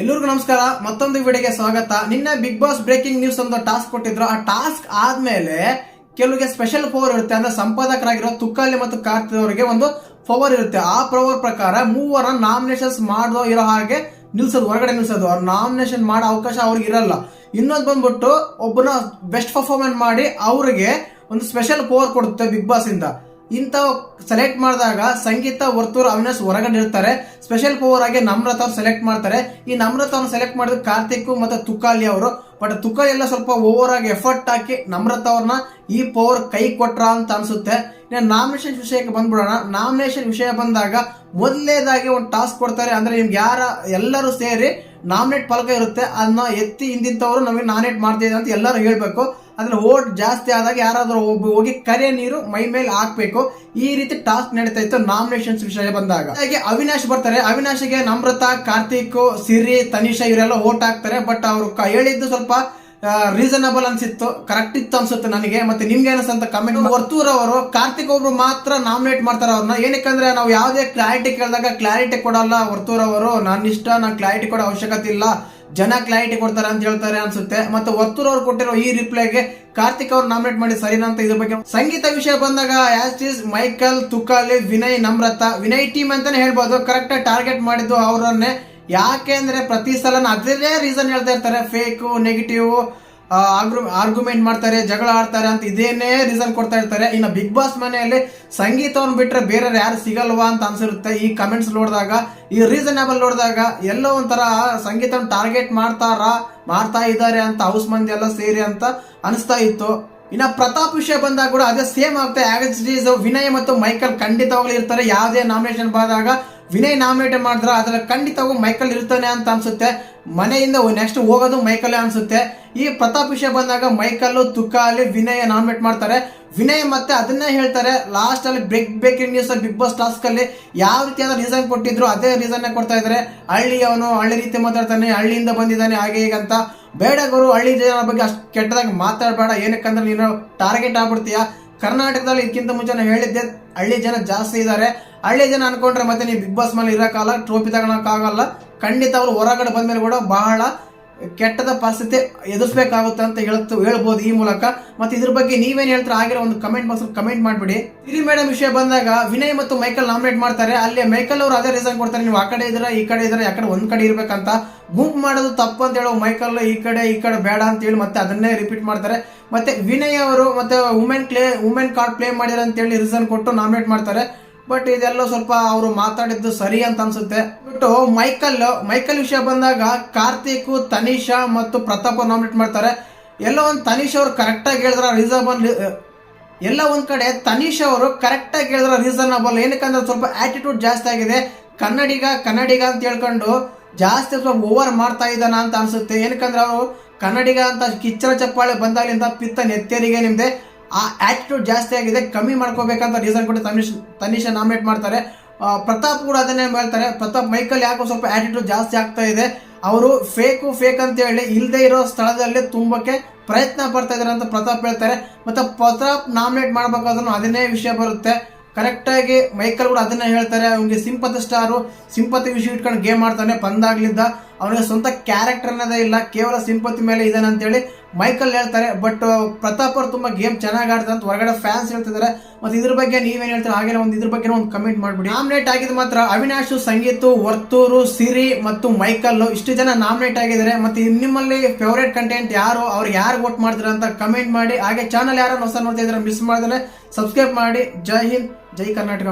ಎಲ್ಲರಿಗೂ ನಮಸ್ಕಾರ. ಮತ್ತೊಂದು ವಿಡಿಯೋಗೆ ಸ್ವಾಗತ. ನಿನ್ನೆ ಬಿಗ್ ಬಾಸ್ ಬ್ರೇಕಿಂಗ್ ನ್ಯೂಸ್ ಅಂತ ಟಾಸ್ಕ್ ಕೊಟ್ಟಿದ್ರು. ಆ ಟಾಸ್ಕ್ ಆದ್ಮೇಲೆ ಕೆಲವರಿಗೆ ಸ್ಪೆಷಲ್ ಪವರ್ ಇರುತ್ತೆ. ಅಂದ್ರೆ ಸಂಪಾದಕರಾಗಿರೋ ತುಕ್ಕಾಲಿ ಮತ್ತು ಕಾರ್ತಿ ಅವರಿಗೆ ಒಂದು ಪವರ್ ಇರುತ್ತೆ. ಆ ಪವರ್ ಪ್ರಕಾರ ಮೂವರ ನಾಮಿನೇಷನ್ಸ್ ಮಾಡೋ ಇರೋ ಹಾಗೆ ನಿಲ್ಸೋದು. ಹೊರಗಡೆ ನಿಲ್ಸೋದು. ಅವ್ರ ನಾಮಿನೇಷನ್ ಮಾಡೋ ಅವಕಾಶ ಅವ್ರಿಗೆ ಇರಲ್ಲ. ಇನ್ನೊಂದು ಬಂದ್ಬಿಟ್ಟು ಒಬ್ಬನ ಬೆಸ್ಟ್ ಪರ್ಫಾರ್ಮೆನ್ಸ್ ಮಾಡಿ ಅವ್ರಿಗೆ ಒಂದು ಸ್ಪೆಷಲ್ ಪವರ್ ಕೊಡುತ್ತೆ ಬಿಗ್ ಬಾಸ್ ಇಂದ. ಇಂಥ ಸೆಲೆಕ್ಟ್ ಮಾಡಿದಾಗ ಸಂಗೀತ, ವರ್ತೂರ್, ಅವಿನಾಶ್ ಹೊರಗಡೆ ಇರ್ತಾರೆ ಸ್ಪೆಷಲ್ ಪವರ್ ಆಗಿ ನಮ್ರತ ಅವ್ರು ಸೆಲೆಕ್ಟ್ ಮಾಡ್ತಾರೆ. ಈ ನಮ್ರತ ಅವ್ರು ಸೆಲೆಕ್ಟ್ ಮಾಡಿದ ಕಾರ್ತಿಕ್ ಮತ್ತು ತುಕಾಲಿ ಅವರು. ಬಟ್ ತುಕಾಲಿ ಎಲ್ಲ ಸ್ವಲ್ಪ ಓವರ್ ಆಗಿ ಎಫರ್ಟ್ ಹಾಕಿ ನಮ್ರತ ಅವ್ರನ್ನ ಈ ಪವರ್ ಕೈ ಕೊಟ್ರ ಅಂತ ಅನ್ಸುತ್ತೆ. ಇನ್ನು ನಾಮಿನೇಷನ್ ವಿಷಯಕ್ಕೆ ಬಂದ್ಬಿಡೋಣ. ನಾಮಿನೇಷನ್ ವಿಷಯ ಬಂದಾಗ ಮೊದಲನೇದಾಗಿ ಒಂದು ಟಾಸ್ಕ್ ಕೊಡ್ತಾರೆ. ಅಂದ್ರೆ ನಿಮ್ಗೆ ಯಾರ ಎಲ್ಲರೂ ಸೇರಿ ನಾಮಿನೇಟ್ ಫಲಕ ಇರುತ್ತೆ. ಅದನ್ನ ಎತ್ತಿ ಹಿಂದಿಂತವ್ರು ನಮಗೆ ನಾಮಿನೇಟ್ ಮಾಡ್ತಿದ್ದೀವಿ ಅಂತ ಎಲ್ಲರೂ ಹೇಳ್ಬೇಕು. ಅದ್ರ ಓಟ್ ಜಾಸ್ತಿ ಆದಾಗ ಯಾರಾದರೂ ಒಬ್ಬ ಹೋಗಿ ಕರೆ ನೀರು ಮೈ ಮೇಲೆ ಹಾಕ್ಬೇಕು. ಈ ರೀತಿ ಟಾಸ್ಕ್ ನಡೀತಾ ಇತ್ತು ನಾಮಿನೇಷನ್ಸ್ ವಿಷಯ ಬಂದಾಗ. ಹಾಗೆ ಅವಿನಾಶ್ ಬರ್ತಾರೆ. ಅವಿನಾಶ್ಗೆ ನಮ್ರತ ಕಾರ್ತಿಕ್ ಸಿರಿ ತನಿಷಾ ಇವರೆಲ್ಲ ಓಟ್ ಹಾಕ್ತಾರೆ. ಬಟ್ ಅವರು ಹೇಳಿದ್ದು ಸ್ವಲ್ಪ ರೀಸನಬಲ್ ಅನ್ಸಿತ್ತು. ಕರೆಕ್ಟ್ ಇತ್ತು ಅನ್ಸುತ್ತೆ ನನಗೆ. ಮತ್ತೆ ನಿಮ್ಗೆ ಏನಂತ ಕಮೆಂಟ್ ವರ್ತೂರ್ ಅವರು ಕಾರ್ತಿಕ್ ಒಬ್ರು ಮಾತ್ರ ನಾಮಿನೇಟ್ ಮಾಡ್ತಾರೆ ಅವ್ರನ್ನ. ಏನಕ್ಕಂದ್ರೆ ನಾವು ಯಾವುದೇ ಕ್ಲಾರಿಟಿ ಕೇಳಿದಾಗ ಕ್ಲಾರಿಟಿ ಕೊಡಲ್ಲ ವರ್ತೂರ್ ಅವರು. ನನ್ನ ಇಷ್ಟ ನಾನು ಕ್ಲಾರಿಟಿ ಕೊಡೋ ಅವಶ್ಯಕತೆ ಇಲ್ಲ. ಜನ ಕ್ಲಾರಿಟಿ ಕೊಡ್ತಾರೆ ಅಂತ ಹೇಳ್ತಾರೆ ಅನ್ಸುತ್ತೆ. ಮತ್ತೆ ವರ್ತೂರ್ ಅವ್ರು ಕೊಟ್ಟಿರೋ ಈ ರಿಪ್ಲೈಗೆ ಕಾರ್ತಿಕ್ ಅವ್ರು ನಾಮಿನೇಟ್ ಮಾಡಿ ಸರಿನಾ ಅಂತ ಇದ್ರ ಬಗ್ಗೆ ಸಂಗೀತ ವಿಷಯ ಬಂದಾಗ as is Michael Tukali, Vinay, Namratha, Vinay team ಅಂತಾನೆ ಹೇಳ್ಬೋದು. ಕರೆಕ್ಟ್ ಟಾರ್ಗೆಟ್ ಮಾಡಿದ್ದು ಅವರನ್ನೇ. ಯಾಕೆ ಅಂದ್ರೆ ಪ್ರತಿ ಸಲ ಅದರಲ್ಲೇ ರೀಸನ್ ಹೇಳ್ತಾ ಇರ್ತಾರೆ. ಫೇಕ್ ನೆಗೆಟಿವ್ ಆರ್ಗ್ಯುಮೆಂಟ್ ಮಾಡ್ತಾರೆ, ಜಗಳ ಆಡ್ತಾರೆ ಅಂತ ಇದೇನೇ ರೀಸನ್ ಕೊಡ್ತಾ ಇರ್ತಾರೆ. ಇನ್ನು ಬಿಗ್ ಬಾಸ್ ಮನೆಯಲ್ಲಿ ಸಂಗೀತವನ್ನು ಬಿಟ್ಟರೆ ಬೇರೆ ಯಾರು ಸಿಗಲ್ವಾ ಅಂತ ಅನ್ಸಿರುತ್ತೆ. ಈ ಕಮೆಂಟ್ಸ್ ನೋಡಿದಾಗ, ಈ ರೀಸನಬಲ್ ನೋಡಿದಾಗ ಎಲ್ಲೋ ಒಂಥರ ಸಂಗೀತ ಟಾರ್ಗೆಟ್ ಮಾಡ್ತಾರಾ, ಮಾಡ್ತಾ ಇದ್ದಾರೆ ಅಂತ ಹೌಸ್ ಮಂದಿ ಎಲ್ಲ ಸೇರಿ ಅಂತ ಅನಿಸ್ತಾ ಇತ್ತು. ಇನ್ನ ಪ್ರತಾಪ್ ವಿಷಯ ಬಂದಾಗ ಕೂಡ ಅದೇ ಸೇಮ್ ಆಗುತ್ತೆ. ಆ್ಯಸ್ ವಿನಯ್ ಮತ್ತು ಮೈಕಲ್ ಖಂಡಿತವಾಗ್ಲೂ ಇರ್ತಾರೆ. ಯಾವುದೇ ನಾಮಿನೇಷನ್ ಬಂದಾಗ ವಿನಯ್ ನಾಮಿನೇಟ್ ಮಾಡಿದ್ರೆ ಅದ್ರ ಖಂಡಿತವಾಗೂ ಮೈಕಲ್ ಇರ್ತಾನೆ ಅಂತ ಅನ್ಸುತ್ತೆ. ಮನೆಯಿಂದ ನೆಕ್ಸ್ಟ್ ಹೋಗೋದು ಮೈಕಲ್ ಅನ್ಸುತ್ತೆ. ಈ ಪ್ರತಾಪ್ ವಿಷಯ ಬಂದಾಗ ಮೈಕಲ್ ಅಲ್ಲಿ ವಿನಯ್ ನಾಮಿನೇಟ್ ಮಾಡ್ತಾರೆ. ವಿನಯ್ ಮತ್ತೆ ಅದನ್ನೇ ಹೇಳ್ತಾರೆ. ಲಾಸ್ಟ್ ಅಲ್ಲಿ break breaking news big boss task ಅಲ್ಲಿ ಯಾವ ರೀತಿಯಾದ ರೀಸನ್ ಕೊಟ್ಟಿದ್ರು ಅದೇ ರೀಸನ್ ಕೊಡ್ತಾ ಇದ್ದಾರೆ ಹಳ್ಳಿ ಅವನು ಹಳ್ಳಿ ರೀತಿ ಮಾತಾಡ್ತಾನೆ, ಹಳ್ಳಿಯಿಂದ ಬಂದಿದ್ದಾನೆ, ಹಾಗೆ ಹೀಗಂತ ಬೇಡ ಗುರು, ಹಳ್ಳಿ ಜನ ಬಗ್ಗೆ ಅಷ್ಟು ಕೆಟ್ಟದಾಗಿ ಮಾತಾಡಬೇಡ. ಏನಕ್ಕಂದ್ರೆ ನೀನು ಟಾರ್ಗೆಟ್ ಆಗ್ಬಿಡ್ತೀಯ? ಕರ್ನಾಟಕದಲ್ಲಿ ಇದಕ್ಕಿಂತ ಮುಂಚೆ ನಾನು ಹೇಳಿದ್ದೆ, ಹಳ್ಳಿ ಜನ ಜಾಸ್ತಿ ಇದ್ದಾರೆ ಹಳ್ಳಿ ಜನ ಅನ್ಕೊಂಡ್ರೆ ಮತ್ತೆ ನೀವು ಬಿಗ್ ಬಾಸ್ ಮೇಲೆ ಇರೋಕ್ಕಾಗಲ್ಲ ಟ್ರೋಫಿ ತಗೊಳಕ್ಕಾಗಲ್ಲ. ಖಂಡಿತ ಅವರು ಹೊರಗಡೆ ಬಂದ್ಮೇಲೆ ಕೂಡ ಬಹಳ ಕೆಟ್ಟದ ಪರಿಸ್ಥಿತಿ ಎದುರಿಸಬೇಕಾಗುತ್ತೆ ಅಂತ ಹೇಳ್ತು ಹೇಳ್ಬೋದು ಈ ಮೂಲಕ. ಮತ್ತೆ ಇದ್ರ ಬಗ್ಗೆ ನೀವೇನು ಹೇಳ್ತಾರೆ ಆಗಿರೋ ಒಂದು ಕಮೆಂಟ್ ಬಾಕ್ಸ್ ಕಮೆಂಟ್ ಮಾಡ್ಬಿಡಿ. ಇಲ್ಲಿ ಮೇಡಮ್ ವಿಷಯ ಬಂದಾಗ ವಿನಯ್ ಮತ್ತು ಮೈಕಲ್ ನಾಮಿನೇಟ್ ಮಾಡ್ತಾರೆ. ಅಲ್ಲಿ ಮೈಕಲ್ ಅವರು ಅದೇ ರೀಸನ್ ಕೊಡ್ತಾರೆ. ನೀವು ಆ ಕಡೆ ಇದ್ರೆ ಈ ಕಡೆ ಇದ್ರೆ ಆ ಕಡೆ ಒಂದ್ ಕಡೆ ಇರ್ಬೇಕಂತ. ಗುಂಪು ಮಾಡೋದು ತಪ್ಪು ಅಂತ ಹೇಳೋ ಮೈಕಲ್ ಈ ಕಡೆ ಈ ಕಡೆ ಬೇಡ ಅಂತ ಹೇಳಿ ಮತ್ತೆ ಅದನ್ನೇ ರಿಪೀಟ್ ಮಾಡ್ತಾರೆ. ಮತ್ತೆ ವಿನಯ್ ಅವರು ಮತ್ತೆ women play women card play ಮಾಡಿದಾರೆ ಅಂತ ಹೇಳಿ ರೀಸನ್ ಕೊಟ್ಟು ನಾಮಿನೇಟ್ ಮಾಡ್ತಾರೆ. ಬಟ್ ಇದೆಲ್ಲ ಸ್ವಲ್ಪ ಅವರು ಮಾತಾಡಿದ್ದು ಸರಿ ಅಂತ ಅನ್ಸುತ್ತೆ. ಬಿಟ್ಟು ಮೈಕಲ್ ಮೈಕಲ್ ವಿಷಯ ಬಂದಾಗ ಕಾರ್ತಿಕ್, ತನಿಷಾ ಮತ್ತು ಪ್ರತಾಪ್ ನಾಮಿನೇಟ್ ಮಾಡ್ತಾರೆ. ಎಲ್ಲೋ ಒಂದು ತನಿಷ್ ಅವರು ಕರೆಕ್ಟಾಗಿ ಹೇಳಿದ್ರ ರೀಸನಬಲ್ ಎಲ್ಲ ಒಂದ್ ಕಡೆ ತನಿಷ್ ಅವರು ಕರೆಕ್ಟಾಗಿ ಹೇಳಿದ್ರ ರೀಸನಬಲ್ ಏನಕ್ಕಂದ್ರೆ ಸ್ವಲ್ಪ ಆಟಿಟ್ಯೂಡ್ ಜಾಸ್ತಿ ಆಗಿದೆ. ಕನ್ನಡಿಗ ಕನ್ನಡಿಗ ಅಂತ ಹೇಳ್ಕೊಂಡು ಜಾಸ್ತಿ ಸ್ವಲ್ಪ ಓವರ್ ಮಾಡ್ತಾ ಇದ್ದಾನ ಅಂತ ಅನ್ಸುತ್ತೆ. ಏನಕ್ಕಂದ್ರೆ ಅವರು ಕನ್ನಡಿಗ ಅಂತ ಕಿಚ್ಚರ ಚಪ್ಪಾಳೆ ಬಂದಾಗಲಿಂದ ಪಿತ್ತ ನೆತ್ತರಿಗೆ ನಿಮ್ದೆ. ಆ ಆಟಿಟ್ಯೂಡ್ ಜಾಸ್ತಿ ಆಗಿದೆ, ಕಮ್ಮಿ ಮಾಡ್ಕೋಬೇಕಂತ ರೀಸನ್ ಕೊಟ್ಟು ತನಿಷ್ ತನಿಷ ನಾಮಿನೇಟ್ ಮಾಡ್ತಾರೆ. ಪ್ರತಾಪ್ ಕೂಡ ಅದನ್ನೇ ಹೇಳ್ತಾರೆ. ಪ್ರತಾಪ್ ಮೈಕಲ್ ಯಾಕೋ ಸ್ವಲ್ಪ ಆಟಿಟ್ಯೂಡ್ ಜಾಸ್ತಿ ಆಗ್ತಾ ಇದೆ. ಅವರು ಫೇಕು ಫೇಕ್ ಅಂತ ಹೇಳಿ ಇಲ್ಲದೆ ಇರೋ ಸ್ಥಳದಲ್ಲಿ ತುಂಬಕ್ಕೆ ಪ್ರಯತ್ನ ಪಡ್ತಾ ಇದಾರೆ ಅಂತ ಪ್ರತಾಪ್ ಹೇಳ್ತಾರೆ. ಮತ್ತೆ ಪ್ರತಾಪ್ ನಾಮಿನೇಟ್ ಮಾಡ್ಬೇಕಾದ್ರೂ ಅದನ್ನೇ ವಿಷಯ ಬರುತ್ತೆ. ಕರೆಕ್ಟಾಗಿ ಮೈಕಲ್ ಕೂಡ ಅದನ್ನೇ ಹೇಳ್ತಾರೆ. ಅವ್ನಿಗೆ ಸಿಂಪತಿ ಸ್ಟಾರು ಸಿಂಪತಿ ವಿಷಯ ಇಟ್ಕೊಂಡು ಗೇಮ್ ಆಡ್ತಾನೆ ಬಂದಾಗ್ಲಿದ್ದ ಅವನಿಗೆ ಸ್ವಂತ ಕ್ಯಾರೆಕ್ಟರ್ ಅನ್ನೋದೇ ಇಲ್ಲ, ಕೇವಲ ಸಿಂಪತಿ ಮೇಲೆ ಇದ್ದಾನೆ ಅಂತೇಳಿ ಮೈಕಲ್ ಹೇಳ್ತಾರೆ. ಬಟ್ ಪ್ರತಾಪ್ ಅವ್ರು ತುಂಬಾ ಗೇಮ್ ಚೆನ್ನಾಗಿ ಆಡ್ತಾರೆ ಅಂತ ಹೊರಗಡೆ ಫ್ಯಾನ್ಸ್ ಹೇಳ್ತಿದ್ದಾರೆ ಮತ್ತೆ ಇದ್ರ ಬಗ್ಗೆ ನೀವೇನ್ ಹೇಳ್ತಾರೆ? ಹಾಗೆ ಒಂದು ಇದ್ರ ಬಗ್ಗೆ ಒಂದು ಕಮೆಂಟ್ ಮಾಡ್ಬಿಡಿ. ನಾಮಿನೇಟ್ ಆಗಿದ್ದು ಮಾತ್ರ ಅವಿನಾಶ್, ಸಂಗೀತು, ವರ್ತೂರು, ಸಿರಿ ಮತ್ತು ಮೈಕಲ್ ಇಷ್ಟು ಜನ ನಾಮಿನೇಟ್ ಆಗಿದ್ದಾರೆ. ಮತ್ತೆ ನಿಮ್ಮಲ್ಲಿ ಫೇವರೇಟ್ ಕಂಟೆಂಟ್ ಯಾರು? ಅವ್ರು ಯಾರು ವೋಟ್ ಮಾಡ್ತಾರೆ ಅಂತ ಕಮೆಂಟ್ ಮಾಡಿ. ಹಾಗೆ ಚಾನಲ್ ಯಾರು ಹೊಸ ನೋಡ್ತಾ ಇದ್ರೆ ಮಿಸ್ ಮಾಡಿದ್ರೆ ಸಬ್ಸ್ಕ್ರೈಬ್ ಮಾಡಿ. ಜೈ ಹಿಂದ್, ಜೈ ಕರ್ನಾಟಕ